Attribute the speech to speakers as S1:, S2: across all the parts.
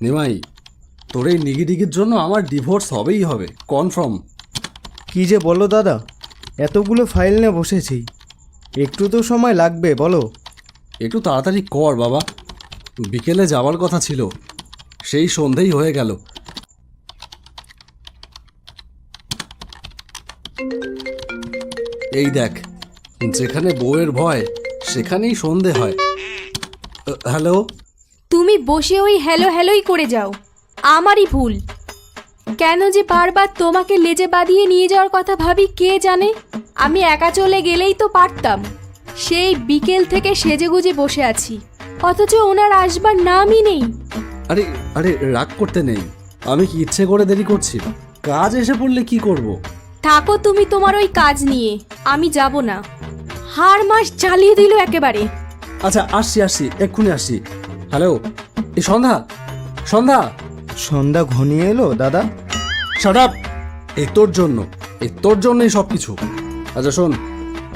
S1: নিমাই তোর এই নিগিডিগির জন্য আমার ডিভোর্স হবেই হবে। কনফার্ম
S2: কি যে বলো দাদা এতগুলো ফাইল নিয়ে বসেছি। একটু তো সময় লাগবে বলো।
S1: একটু তাড়াতাড়ি কর বাবা। বিকেলে যাওয়ার কথা ছিল। সেই সন্ধেই হয়ে গেল। এই দেখ যেখানে বউয়ের ভয় সেখানেই সন্ধে হয়। হ্যালো?
S3: তুমি বসে ওই হ্যালো হ্যালোই করে যাও। আমারই ভুল। কেন যে বারবার তোমাকে লেজে বাঁধিয়ে নিয়ে যাওয়ার কথা ভাবি কে জানে? আমি একা চলে গেলেই তো পারতাম। সেই বিকেল থেকে সেজেগুজে বসে আছি। অথচ ওনার আসবার নামই নেই।
S1: আরে আরে রাগ করতে নেই। আমি কি ইচ্ছে করে দেরি করছি? কাজ এসে পড়লে কি করব।
S3: থাকো তুমি তোমার ওই কাজ নিয়ে। আমি যাব না। হার মাস চালিয়ে দিল একেবারে।
S1: আচ্ছা আসছি আসছি এক্ষুনি আসছি। হ্যালো এই সন্ধ্যা সন্ধ্যা।
S2: সন্ধ্যা ঘনিয়ে এলো দাদা।
S1: শাট এ তোর জন্য এ তোর জন্যই সব কিছু আচ্ছা শোন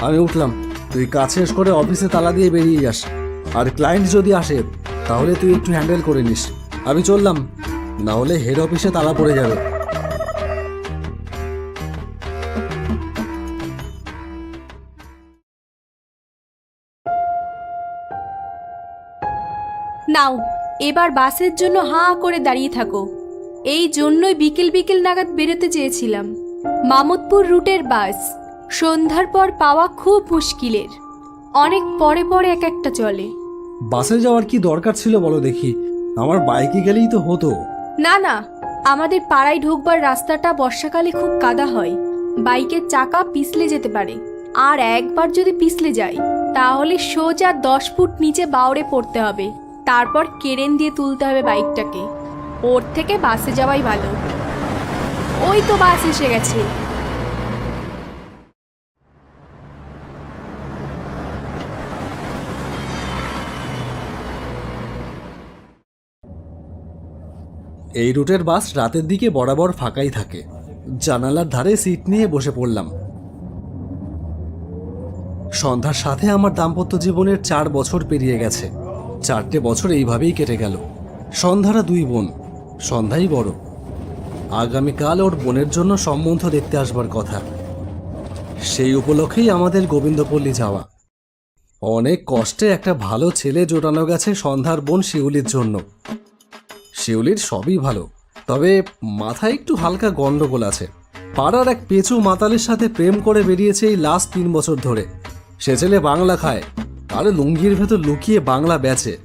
S1: আমি উঠলাম। তুই কাজ শেষ করে অফিসে তালা দিয়ে বেরিয়ে যাস। আর ক্লায়েন্ট যদি আসে তাহলে তুই একটু হ্যান্ডেল করে নিস। আমি চললাম। না হলে হেড অফিসে তালা পড়ে যাবে।
S3: এবার বাসের জন্য হাঁ করে দাঁড়িয়ে থাকো। এই জন্যই বিকেল বিকেল নাগাদ বেরোতে চেয়েছিলাম। মামুদপুর রুটের বাস। সন্ধ্যার পর পাওয়া খুব মুশকিলের। অনেক পরে পরে এক একটা চলে।
S1: বাসে যাওয়ার কি দরকার ছিল বলো দেখি? আমার বাইকে গেলেই তো হতো।
S3: না না। আমাদের পাড়ায় ঢুকবার রাস্তাটা বর্ষাকালে খুব কাদা হয়। বাইকের চাকা পিছলে যেতে পারে। আর একবার যদি পিছলে যায় তাহলে সোজা দশ ফুট নিচে বাউরে পড়তে হবে। তারপর কেরেন দিয়ে তুলতে হবে বাইকটাকে। ওর থেকে বাসে যাওয়াই ভালো। ওই তো বাস এসে গেছে।
S1: এই রুটের বাস রাতের দিকে বরাবর ফাঁকাই থাকে। জানালার ধারে সিট নিয়ে বসে পড়লাম। সন্ধ্যার সাথে আমার দাম্পত্য জীবনের চার বছর পেরিয়ে গেছে। চারটে বছর এইভাবেই কেটে গেল। সন্ধ্যারা দুই বোন, সন্ধ্যাই বড়। আগামীকাল ওর বোনের জন্য সম্বন্ধ দেখতে আসবার কথা। সেই উপলক্ষেই আমাদের গোবিন্দপল্লী যাওয়া। অনেক কষ্টে একটা ভালো ছেলে জোটানো গেছে সন্ধ্যার বোন শিউলির জন্য। শিউলির সবই ভালো, তবে মাথায় একটু হালকা গন্ডগোল আছে। পাড়ার এক পেঁচু মাতালের সাথে প্রেম করে বেরিয়েছে এই লাস্ট তিন বছর ধরে। সে ছেলে বাংলা খায়। আর লুঙ্গির ভেতর লুকিয়ে বাংলা বেচে।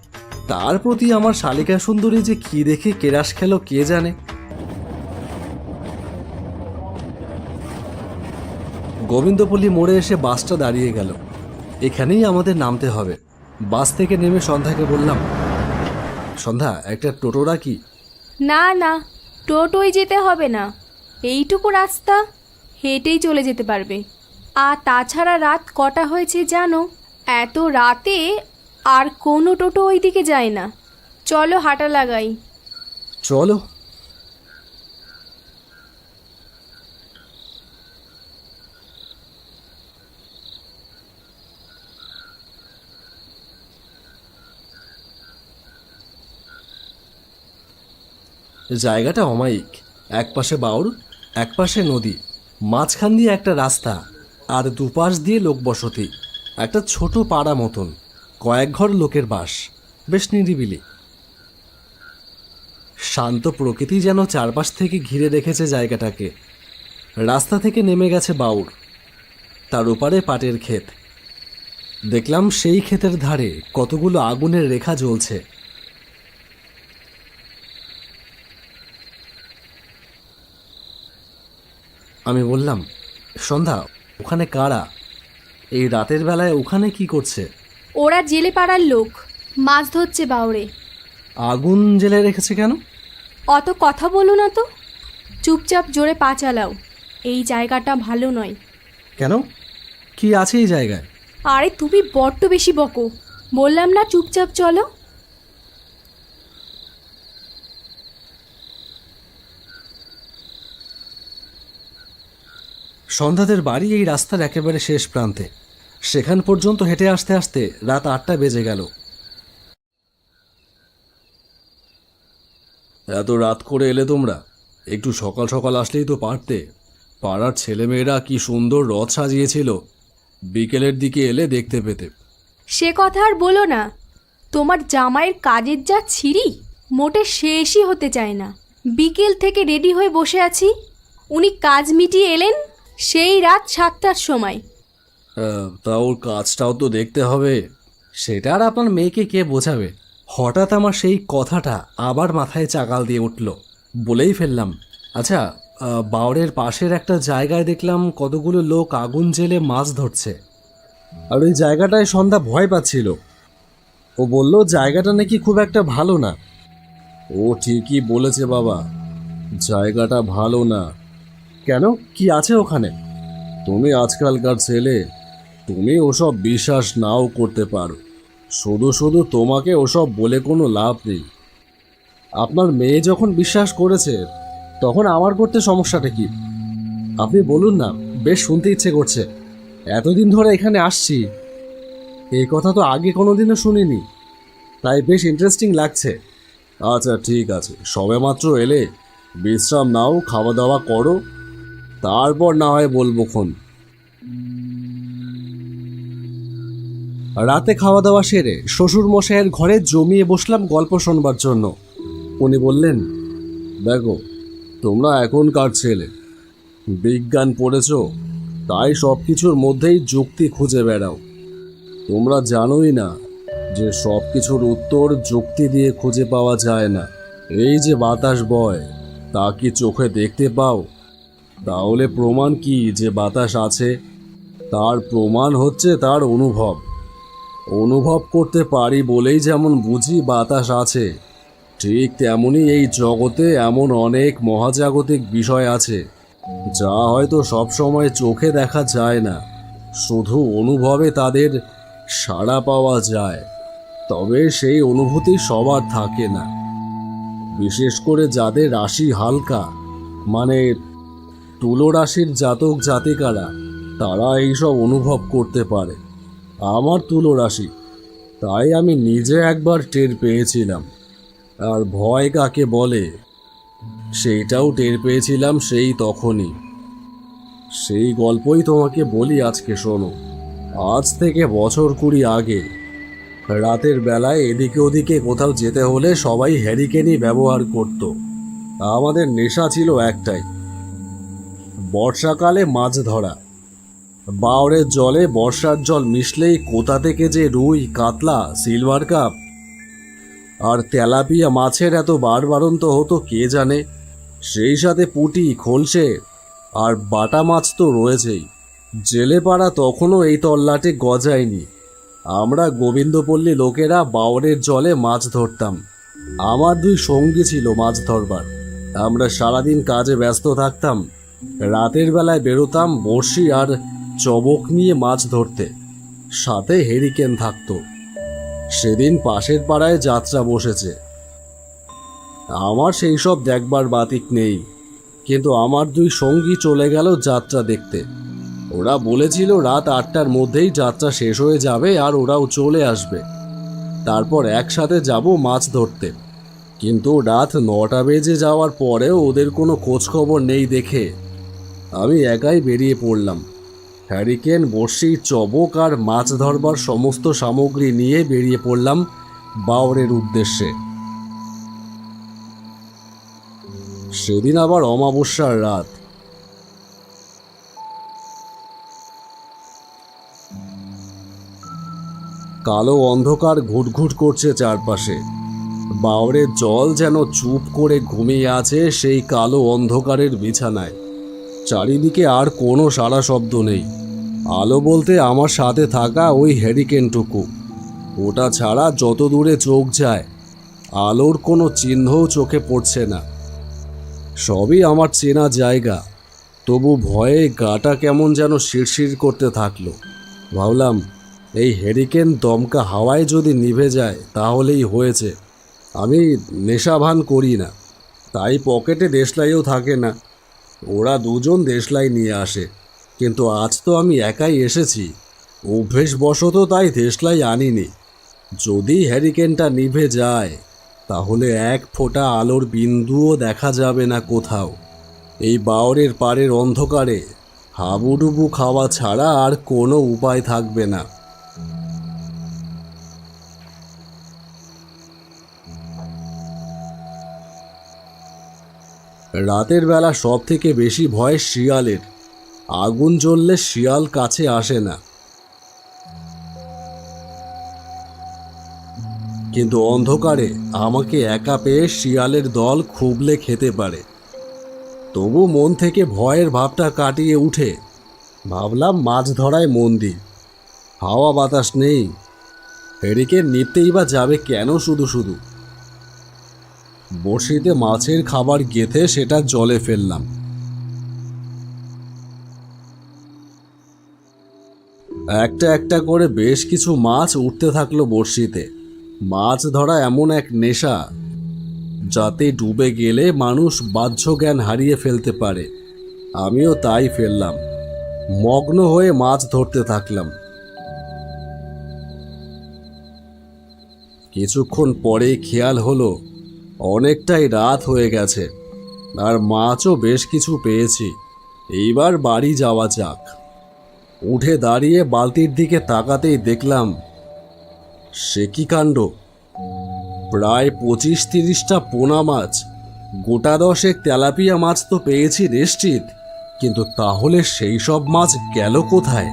S1: তার প্রতি আমার শালিকা সুন্দরী যে কি দেখে কেরাস খেলো কে জানে? গোবিন্দপল্লী মোড়ে এসে বাসটা দাঁড়িয়ে গেল। এখানেই আমাদের নামতে হবে। বাস থেকে নেমে সন্ধ্যাকে বললাম, সন্ধ্যা, একটা টোটো ডাকি
S3: না না, টোটোয় যেতে হবে না। এইটুকু রাস্তা হেঁটেই চলে যেতে পারবে। আর তাছাড়া রাত কটা হয়েছে জানো? এত রাতে আর কোনো টোটো ওই দিকে যায় না। চলো হাঁটা লাগাই।
S1: চলো। জায়গাটা অমায়িক। এক পাশে বাউর এক পাশে নদী। মাঝখান দিয়ে একটা রাস্তা, আর দুপাশ দিয়ে লোকবসতি। একটা ছোট পাড়া মতন, কয়েক ঘর লোকের বাস, বেশ নিরিবিলি। শান্ত প্রকৃতি যেন চারপাশ থেকে ঘিরে রেখেছে জায়গাটাকে। রাস্তা থেকে নেমে গেছে বাউর, তার ওপারে পাটের ক্ষেত। দেখলাম সেই ক্ষেতের ধারে কতগুলো আগুনের রেখা জ্বলছে। আমি বললাম, সন্ধ্যা, ওখানে কারা? এই রাতের বেলায় ওখানে কি করছে?
S3: ওরা জেলে পাড়ার লোক। মাছ ধরছে বাউরে।
S1: আগুন জেলে রেখেছে কেন?
S3: অত কথা বলো না তো। চুপচাপ জোরে পা চালাও। এই জায়গাটা ভালো নয়।
S1: কেন? কি আছে এই জায়গায়?
S3: আরে তুমি বড্ড বেশি বকো। বললাম না চুপচাপ চলো।
S1: সন্ধ্যাদের বাড়ি এই রাস্তার একেবারে শেষ প্রান্তে। সেখান পর্যন্ত হেঁটে আসতে আসতে রাত আটটা বেজে গেল। এত রাত করে এলে তোমরা? একটু সকাল সকাল আসলেই তো পারতে। পাড়ার ছেলেমেয়েরা কি সুন্দর রথ সাজিয়েছিল। বিকেলের দিকে এলে দেখতে পেতে।
S3: সে কথা আর বলো না। তোমার জামাইয়ের কাজের যা ছিঁড়ি মোটে শেষই হতে চায় না। বিকেল থেকে রেডি হয়ে বসে আছি। উনি কাজ মিটিয়ে এলেন সেই রাত সাতটার সময়।
S1: তা ওর কাজটাও তো দেখতে হবে। সেটা আর আপনার মেয়েকে কে বোঝাবে? হঠাৎ আমার সেই কথাটা আবার মাথায় চাকাল দিয়ে উঠল। বলেই ফেললাম আচ্ছা বাওড়ের পাশের একটা জায়গায় দেখলাম কতগুলো লোক আগুন জেলে মাছ ধরছে। আর ওই জায়গাটায় সন্ধ্যা ভয় পাচ্ছিল। ও বলল, জায়গাটা নাকি খুব একটা ভালো না। ও ঠিকই বলেছে বাবা, জায়গাটা ভালো না। কেন? কি আছে ওখানে? তুমি আজকালকার ছেলে তুমি ওসব বিশ্বাস নাও করতে পারো। শুধু শুধু তোমাকে ওসব বলে কোনো লাভ নেই। আপনার মেয়ে যখন বিশ্বাস করেছে, তখন আমার করতে সমস্যাটা কি? আপনি বলুন না, বেশ শুনতে ইচ্ছে করছে। এতদিন ধরে এখানে আসছি। এই কথা তো আগে কোনো দিনও শুনিনি। তাই বেশ ইন্টারেস্টিং লাগছে। আচ্ছা ঠিক আছে। সবেমাত্র এলে বিশ্রাম নাও, খাওয়া দাওয়া করো। তারপর না হয় বলব খন রাতে খাওয়া দাওয়া সেরে শ্বশুর মশাইয়ের ঘরে জমিয়ে বসলাম গল্প শোনবার জন্য। উনি বললেন, দেখো, তোমরা এখনকার ছেলে। বিজ্ঞান পড়েছ, তাই সব কিছুর মধ্যেই যুক্তি খুঁজে বেড়াও। তোমরা জানোই না যে সব কিছুর উত্তর যুক্তি দিয়ে খুঁজে পাওয়া যায় না। এই যে বাতাস বয়, তা কি চোখে দেখতে পাও? তাহলে প্রমাণ কি যে বাতাস আছে? তার প্রমাণ হচ্ছে তার অনুভব। অনুভব করতে পারি বলেই যেমন বুঝি বাতাস আছে, ঠিক তেমনই এই জগতে এমন অনেক মহাজাগতিক বিষয় আছে, যা হয়তো সবসময় চোখে দেখা যায় না, শুধু অনুভবে তাদের সাড়া পাওয়া যায়, তবে সেই অনুভূতি সবার থাকে না। বিশেষ করে যাদের রাশি হালকা মানে তুলো রাশির জাতক জাতিকারা, তারা এইসব অনুভব করতে পারে। আমার তুলো রাশি তাই আমি নিজে একবার টের পেয়েছিলাম। আর ভয় কাকে বলে? সেইটাও টের পেয়েছিলাম সেই তখনই। সেই গল্পই তোমাকে বলি আজকে, শোনো। আজ থেকে বছর কুড়ি আগে, রাতের বেলায় এদিকে ওদিকে কোথাও যেতে হলে সবাই হ্যারিকেনই ব্যবহার করত। আমাদের নেশা ছিল একটাই, বর্ষাকালে মাছ ধরা। বাওড়ের জলে বর্ষার জল মিশলেই কোথা থেকে যে রুই, কাতলা, সিলভার কাপ? আর তেলাপিয়া মাছের এত বারবারন্ত হতো কে জানে? সেই সাথে পুঁটি, খোলসে আর বাটা মাছ তো রয়েছেই। জেলে পাড়া তখনও এই তল্লাটে গজায়নি। আমরা গোবিন্দপল্লী লোকেরা বাওড়ের জলে মাছ ধরতাম। আমার দুই সঙ্গী ছিল মাছ ধরবার। আমরা সারাদিন কাজে ব্যস্ত থাকতাম। রাতের বেলায় বেরোতাম বড়শি আর চবক নিয়ে মাছ ধরতে। সাথে হেরিকেন থাকতো। সেদিন পাশের পাড়ায় যাত্রা বসেছে। আমার সেই সব দেখবার বাতিক নেই, কিন্তু আমার দুই সঙ্গী চলে গেল যাত্রা দেখতে। ওরা বলেছিল রাত আটটার মধ্যেই যাত্রা শেষ হয়ে যাবে আর ওরাও চলে আসবে। তারপর একসাথে যাব মাছ ধরতে। কিন্তু রাত নটা বেজে যাওয়ার পরেও ওদের কোনো খোঁজ খবর নেই দেখে। আমি একাই বেরিয়ে পড়লাম। হ্যারিকেন, বড়শি, চবক আর মাছ ধরবার সমস্ত সামগ্রী নিয়ে বেরিয়ে পড়লাম বাওরের উদ্দেশ্যে। সেদিন আবার অমাবস্যার রাত। কালো অন্ধকার ঘুটঘুট করছে চারপাশে। বাওরের জল যেন চুপ করে ঘুমিয়ে আছে সেই কালো অন্ধকারের বিছানায়। চারিদিকে আর কোনো সারা শব্দ নেই। আলো বলতে আমার সাথে থাকা ওই হ্যারিকেনটুকু। ওটা ছাড়া যত দূরে চোখ যায়, আলোর কোনো চিহ্নও চোখে পড়ছে না। সবই আমার চেনা জায়গা, তবু ভয়ে গাটা কেমন যেন শিরশির করতে থাকল। ভাবলাম, এই হ্যারিকেন দমকা হাওয়ায় যদি নিভে যায়, তাহলেই হয়েছে। আমি নেশাভান করি না, তাই পকেটে দেশলাইও থাকে না। ওরা দুজন দেশলাই নিয়ে আসে। কিন্তু আজ তো আমি একাই এসেছি। অভ্যেসবশত তাই দেশলাই আনিনি। যদি হ্যারিকেনটা নিভে যায়, তাহলে এক ফোঁটা আলোর বিন্দুও দেখা যাবে না কোথাও। এই বাওরের পাড়ের অন্ধকারে হাবুডুবু খাওয়া ছাড়া আর কোনো উপায় থাকবে না। রাতের বেলা সব থেকে বেশি ভয় শিয়ালের। আগুন জ্বললে শিয়াল কাছে আসে না। কিন্তু অন্ধকারে আমাকে একা পেয়ে শিয়ালের দল খুবলে খেতে পারে। তবু মন থেকে ভয়ের ভাবটা কাটিয়ে উঠে। ভাবলাম মাছ ধরায় মন দিই হাওয়া বাতাস নেই। হেরিকেন নিপতেই বা যাবে কেন শুধু শুধু? বড়শিতে মাছের খাবার গেথে সেটা জলে ফেললাম। একটা একটা করে বেশ কিছু মাছ উঠতে থাকল বড়শিতে। মাছ ধরা এমন এক নেশা, যাতে ডুবে গেলে মানুষ বাহ্য জ্ঞান হারিয়ে ফেলতে পারে। আমিও তাই ফেললাম। মগ্ন হয়ে মাছ ধরতে থাকলাম। কিছুক্ষণ পরে খেয়াল হলো, অনেকটাই রাত হয়ে গেছে, আর মাছও বেশ কিছু পেয়েছি। এইবার বাড়ি যাওয়া যাক। উঠে দাঁড়িয়ে বালতির দিকে তাকাতেই দেখলাম, সে কি কাণ্ড? প্রায় পঁচিশ তিরিশটা পোনা মাছ, গোটা দশেক তেলাপিয়া মাছ তো পেয়েছি নিশ্চিত, কিন্তু তাহলে সেই সব মাছ গেল কোথায়?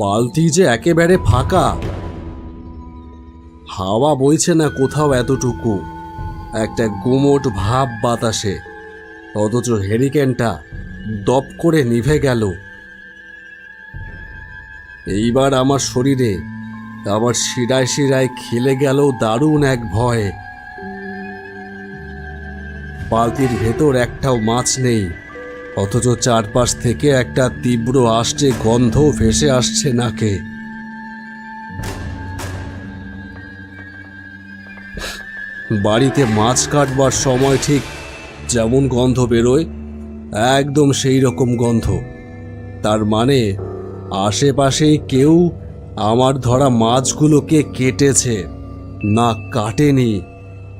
S1: বালতি যে একেবারে ফাঁকা। হাওয়া বইছে না কোথাও এতটুকু, একটা গুমোট ভাব বাতাসে, অথচ হেরিকেনটা দপ করে নিভে গেল। এইবার আমার শরীরে আমার শিরায় শিরায় খেলে গেল দারুণ এক ভয়। বালতির ভেতর একটাও মাছ নেই, অথচ চারপাশ থেকে একটা তীব্র আসছে গন্ধ ভেসে আসছে নাকে। বাড়িতে মাছ কাটবার সময় ঠিক যেমন গন্ধ বেরোয়, একদম সেই রকম গন্ধ। তার মানে আশেপাশেই কেউ আমার ধরা মাছগুলোকে কেটেছে, না কাটেনি,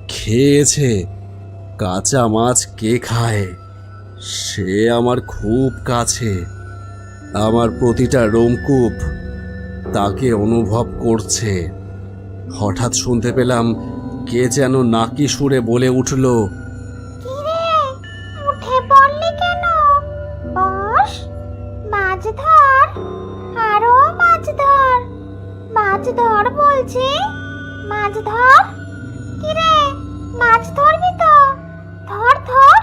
S1: খেয়েছে। কাঁচা মাছ কে খায়? সে আমার খুব কাছে। আমার প্রতিটা রোমকূপ তাকে অনুভব করছে। হঠাৎ শুনতে পেলাম কে যেন নাকি সুরে বলে উঠল
S4: মাছ ধর বলছি। মাছ ধর? কিরে, মাছ ধরবি তো? ধর ধর।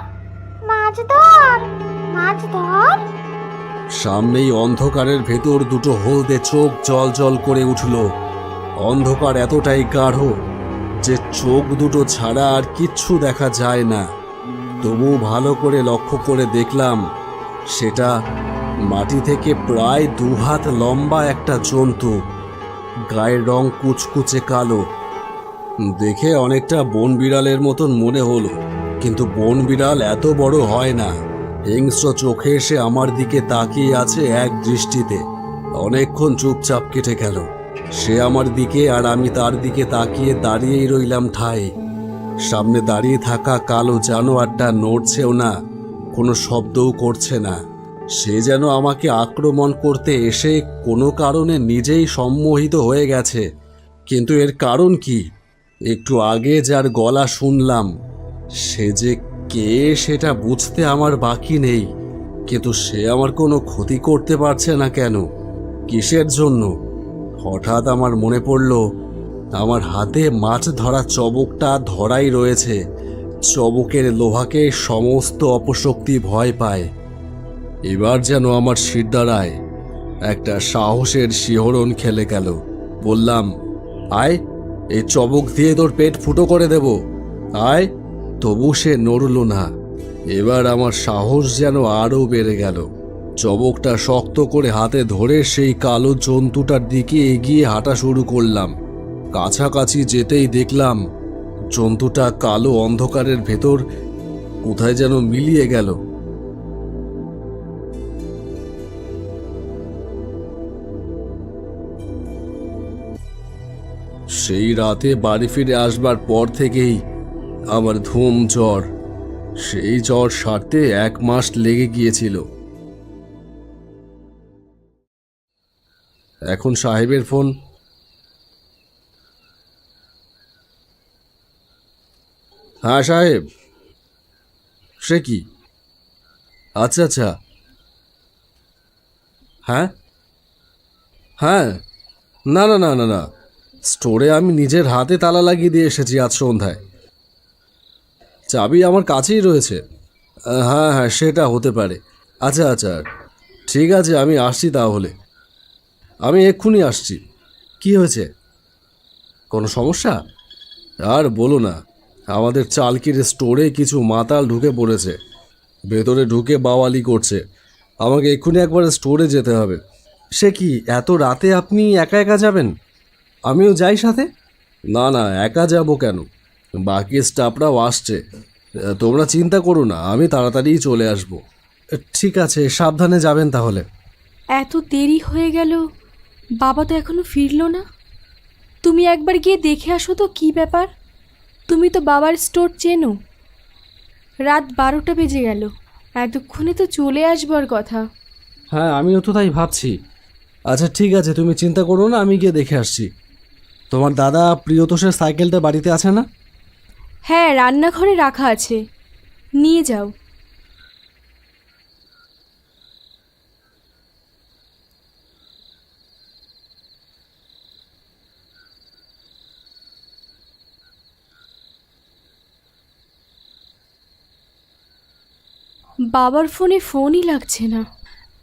S4: মাছ ধর মাছ ধর।
S1: সামনেই অন্ধকারের ভেতর দুটো হলদে চোখ জল জল করে উঠল। অন্ধকার এতটাই গাঢ় যে চোখ দুটো ছাড়া আর কিচ্ছু দেখা যায় না। তবু ভালো করে লক্ষ্য করে দেখলাম, সেটা মাটি থেকে প্রায় দু হাত লম্বা একটা জন্তু। গায়ের রং কুচকুচে কালো। দেখে অনেকটা বন বিড়ালের মতন মনে হলো, কিন্তু বন বিড়াল এত বড় হয় না। হিংস্র চোখে এসে আমার দিকে তাকিয়ে আছে এক দৃষ্টিতে। অনেকক্ষণ চুপচাপ কেটে গেল। সে আমার দিকে আর আমি তার দিকে তাকিয়ে দাঁড়িয়েই রইলাম ঠাই সামনে দাঁড়িয়ে থাকা কালো জানোয়ারটা নড়ছেও না, কোনো শব্দও করছে না। সে যেন আমাকে আক্রমণ করতে এসে কোনো কারণে নিজেই সম্মোহিত হয়ে গেছে। কিন্তু এর কারণ কি? একটু আগে যার গলা শুনলাম, সে যে কে সেটা বুঝতে আমার বাকি নেই, কিন্তু সে আমার কোনো ক্ষতি করতে পারছে না কেন? কিসের জন্য? হঠাৎ আমার মনে পড়ল, আমার হাতে মাছ ধরা চবকটা ধরাই রয়েছে, চবকের লোহাকে সমস্ত অপশক্তি ভয় পায়। এবার যেন আমার শিরদাঁড়ায় একটা সাহসের শিহরণ খেলে গেল। বললাম, আয় এই চবক দিয়ে তোর পেট ফুটো করে দেব। আয়, তবু সে নড়ল না। এবার আমার সাহস যেন আরও বেড়ে গেল। চবকটা শক্ত করে হাতে ধরে সেই কালো জন্তুটার দিকে এগিয়ে হাঁটা শুরু করলাম। কাছাকাছি যেতেই দেখলাম, জন্তুটা কালো অন্ধকারের ভেতর কোথায় যেন মিলিয়ে গেল। সেই রাতে বাড়ি ফিরে আসবার পর থেকেই আমার ধুম জ্বর। সেই জ্বর সারতে এক মাস লেগে গিয়েছিল। এখন সাহেবের ফোন। হ্যাঁ সাহেব। সে কি? আচ্ছা আচ্ছা। হ্যাঁ? হ্যাঁ। না না না না না। স্টোরে আমি নিজের হাতে তালা লাগিয়ে দিয়ে এসেছি আজ সন্ধ্যায়। চাবি আমার কাছেই রয়েছে। হ্যাঁ হ্যাঁ সেটা হতে পারে। আচ্ছা আচ্ছা ঠিক আছে, আমি আসছি তাহলে। আমি এক্ষুনি আসছি। কি হয়েছে? কোনো সমস্যা? আর বলো না, আমাদের চালকির স্টোরে কিছু মাতাল ঢুকে পড়েছে। ভেতরে ঢুকে বাওয়ালি করছে। আমাকে এক্ষুনি একবার স্টোরে যেতে হবে। সে কি, এত রাতে আপনি একা একা যাবেন? আমিও যাই সাথে? না না একা যাব কেন? বাকি স্টাফরাও আসছে। তোমরা চিন্তা করো না আমি তাড়াতাড়ি চলে আসব। ঠিক আছে সাবধানে যাবেন তাহলে।
S3: এত দেরি হয়ে গেল বাবা তো এখনও ফিরলো না। তুমি একবার গিয়ে দেখে আসো তো কি ব্যাপার। তুমি তো বাবার স্টোর চেনো। রাত বারোটা বেজে গেল এতক্ষণে তো চলে আসবার কথা।
S1: হ্যাঁ আমিও তো তাই ভাবছি। আচ্ছা ঠিক আছে তুমি চিন্তা করো না আমি গিয়ে দেখে আসছি। তোমার দাদা প্রিয়তোষের সাইকেলটা বাড়িতে আছে না?
S3: হ্যাঁ রান্নাঘরে রাখা আছে। নিয়ে যাও। বাবার ফোনে ফোনই লাগছে না।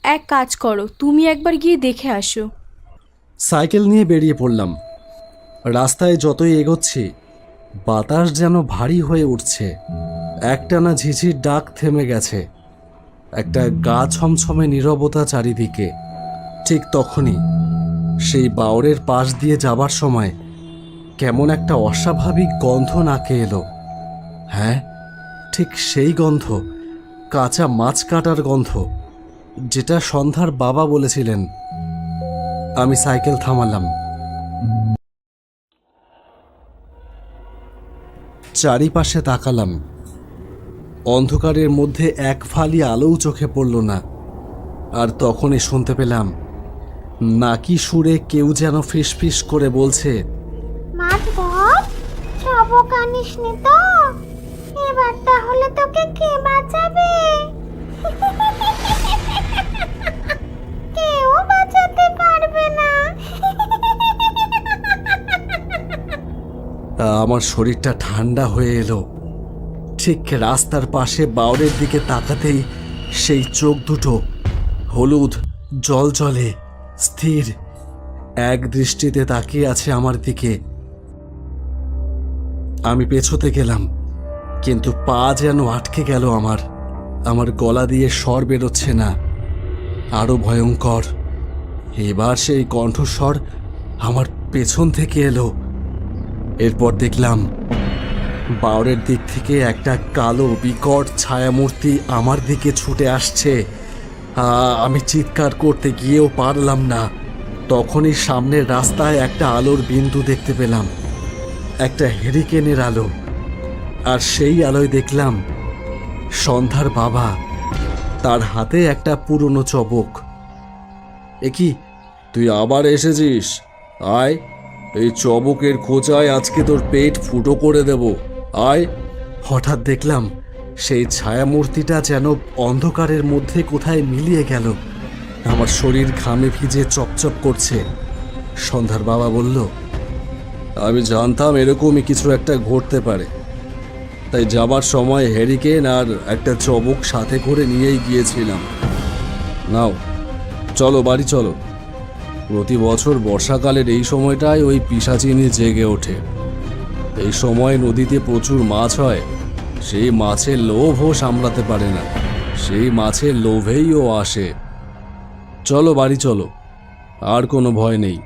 S3: এক কাজ করো তুমি একবার গিয়ে দেখে আসো।
S1: সাইকেল নিয়ে বেরিয়ে পড়লাম। রাস্তায় যতই এগোচ্ছি, বাতাস যেন ভারী হয়ে উঠছে। একটানা ঝিঝির ডাক থেমে গেছে। একটা গা ছমছমে নীরবতা চারিদিকে। ঠিক তখনই সেই বাওরের পাশ দিয়ে যাবার সময় কেমন একটা অস্বাভাবিক গন্ধ নাকে এলো। হ্যাঁ ঠিক সেই গন্ধ, কাঁচা মাছ কাটার গন্ধ, যেটা সন্ধ্যার বাবা বলেছিলেন। আমি সাইকেল থামালাম। চারিপাশে তাকালাম। অন্ধকারের মধ্যে এক ফালি আলোও চোখে পড়ল না। আর তখনই শুনতে পেলাম, নাকি সুরে কেউ যেন ফিসফিস করে বলছে
S4: তোকে কে বাঁচাবে?
S1: আমার শরীরটা ঠান্ডা হয়ে এলো। ঠিক রাস্তার পাশে বাউরের দিকে তাকাতেই সেই চোখ দুটো হলুদ, জল জলে, স্থির। এক দৃষ্টিতে তাকিয়ে আছে আমার দিকে। আমি পেছোতে গেলাম, কিন্তু পা যেন আটকে গেল আমার। আমার গলা দিয়ে স্বর বেরোচ্ছে না। আরও ভয়ঙ্কর। এবার সেই কণ্ঠস্বর আমার পেছন থেকে এলো। এরপর দেখলাম বাউরের দিক থেকে একটা কালো, বিকট ছায়ামূর্তি আমার দিকে ছুটে আসছে। আমি চিৎকার করতে গিয়েও পারলাম না। তখনই সামনের রাস্তায় একটা আলোর বিন্দু দেখতে পেলাম। একটা হেরিকেনের আলো। আর সেই আলোয় দেখলাম, সন্ধ্যার বাবা, তার হাতে একটা পুরনো চবক। এ কি তুই আবার এসেছিস? আয়। এই চবকের খোঁচায় আজকে তোর পেট ফুটো করে দেব। আয়। হঠাৎ দেখলাম সেই ছায়ামূর্তিটা যেন অন্ধকারের মধ্যে কোথায় মিলিয়ে গেল। আমার শরীর ঘামে ভিজে চপচপ করছে। সন্ধ্যার বাবা বলল, আমি জানতাম এরকমই কিছু একটা ঘটতে পারে। তাই যাবার সময় হ্যারিকেন আর একটা চবক সাথে করে নিয়েই গিয়েছিলাম। নাও, চলো, বাড়ি চলো। প্রতি বছর বর্ষাকালের এই সময়টায় ওই পিসাচিনি জেগে ওঠে। এই সময় নদীতে প্রচুর মাছ হয়। সেই মাছের লোভও সামলাতে পারে না। সেই মাছের লোভেই ও আসে। চলো বাড়ি চলো। আর কোনো ভয় নেই।